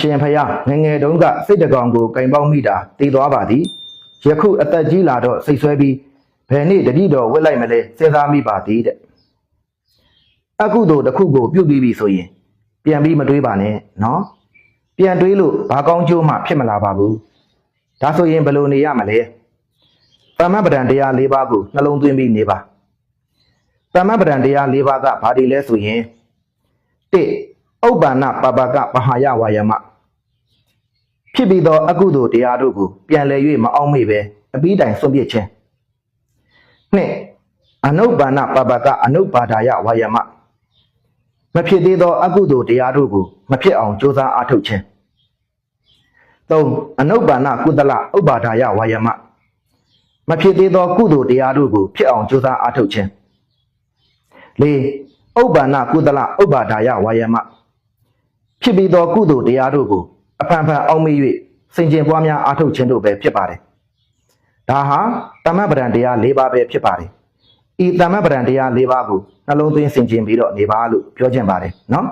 ရှင်ဖယားငယ်ငယ်တုန်းကစိတ်တကောင်ကိုကင်ပေါက်မိတာတည်သွားပါသည်ယခုအသက်ကြီးလာတော့စိတ်ဆွဲပြီးဘယ်နေ့တတိတော်ဝစ်လိုက်မလဲစဉ်းစားမိပါသည်တဲ့အကုသိုလ်တစ်ခုကိုပြုတ်ပြီးပြီဆိုရင် ပြန်ပြီးမတွေးပါနဲ့နော်ပြန်တွေးလို့ဘာကောင်းကျိုးမှဖြစ်မလာပါဘူးဒါဆိုရင်ဘယ်လိုနေရမလဲပမပဒံတရား၄ပါးကိုနှလုံးသွင်းပြီးနေပါပမပဒံတရား၄ပါးကဘာတွေလဲဆိုရင်၁ဥ ပ္ပန္နပပကပဟာယဝါယမဖြစ်ပြီးသောအကုသိုလ်တရားတို့ကိုပြန်လည်၍မအောင်မေ့ပဲအပြီးတိုင်ဆုံးဖြတ်ခြင်း၂အနုပ္ပန္နပပကအနုပ္ပါဒာယဝါယမမဖြစ်သေးသောအကုသိုလ်တရားတို့ကိုမဖြစ်အောင်ကြိုးစားအားထုတ်ခြင်း၃အနုပ္ပန္နကုသလဥပ္ပါဒာယဝါယမမဖြစ်သေးသောကုသိုလ်တရားတို့ကိုဖြစ်အောင်ကြိုးစားအားထုတ်ခြင်း၄ဥပ္ပန္နကုသလဥပ္ပါဒာယဝါယမ ဖြစ်ပြီးသောကုသိုလ်တရားတို့ကိုအဖန်ဖန်အောင်မေ့၍စင်ကြင်ပွားများအားထုတ်ခြင်းတို့ပဲဖြစ်ပါတယ်ဒါဟာတမ္မပဒံတရား၄ပါးပဲဖြစ်ပါတယ်ဤတမ္မပဒံတရား၄ပါးကိုနှလုံးသွင်းစင်ကြင်ပြီးတော့နေပါလို့ပြောခြင်းပါတယ်နော်